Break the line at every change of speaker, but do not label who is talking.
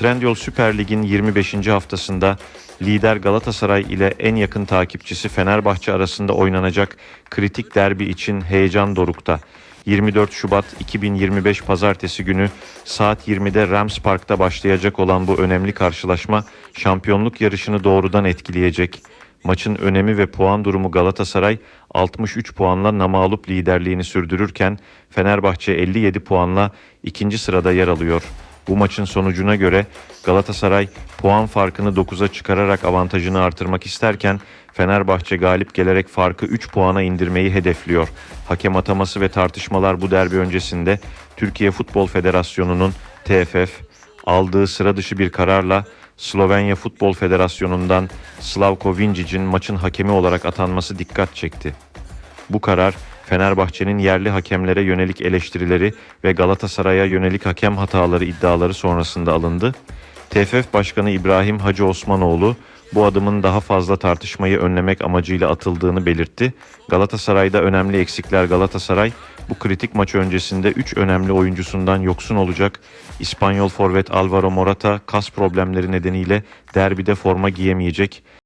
Trendyol Süper Lig'in 25. haftasında lider Galatasaray ile en yakın takipçisi Fenerbahçe arasında oynanacak kritik derbi için heyecan dorukta. 24 Şubat 2025 Pazartesi günü saat 20'de Rams Park'ta başlayacak olan bu önemli karşılaşma şampiyonluk yarışını doğrudan etkileyecek. Maçın önemi ve puan durumu Galatasaray 63 puanla namağlup liderliğini sürdürürken Fenerbahçe 57 puanla ikinci sırada yer alıyor. Bu maçın sonucuna göre Galatasaray puan farkını 9'a çıkararak avantajını artırmak isterken Fenerbahçe galip gelerek farkı 3 puana indirmeyi hedefliyor. Hakem ataması ve tartışmalar bu derbi öncesinde Türkiye Futbol Federasyonu'nun TFF aldığı sıra dışı bir kararla Slovenya Futbol Federasyonu'ndan Slavko Vincic'in maçın hakemi olarak atanması dikkat çekti. Bu karar Fenerbahçe'nin yerli hakemlere yönelik eleştirileri ve Galatasaray'a yönelik hakem hataları iddiaları sonrasında alındı. TFF Başkanı İbrahim Hacı Osmanoğlu bu adımın daha fazla tartışmayı önlemek amacıyla atıldığını belirtti. Galatasaray'da önemli eksikler Galatasaray bu kritik maç öncesinde 3 önemli oyuncusundan yoksun olacak. İspanyol forvet Alvaro Morata kas problemleri nedeniyle derbide forma giyemeyecek.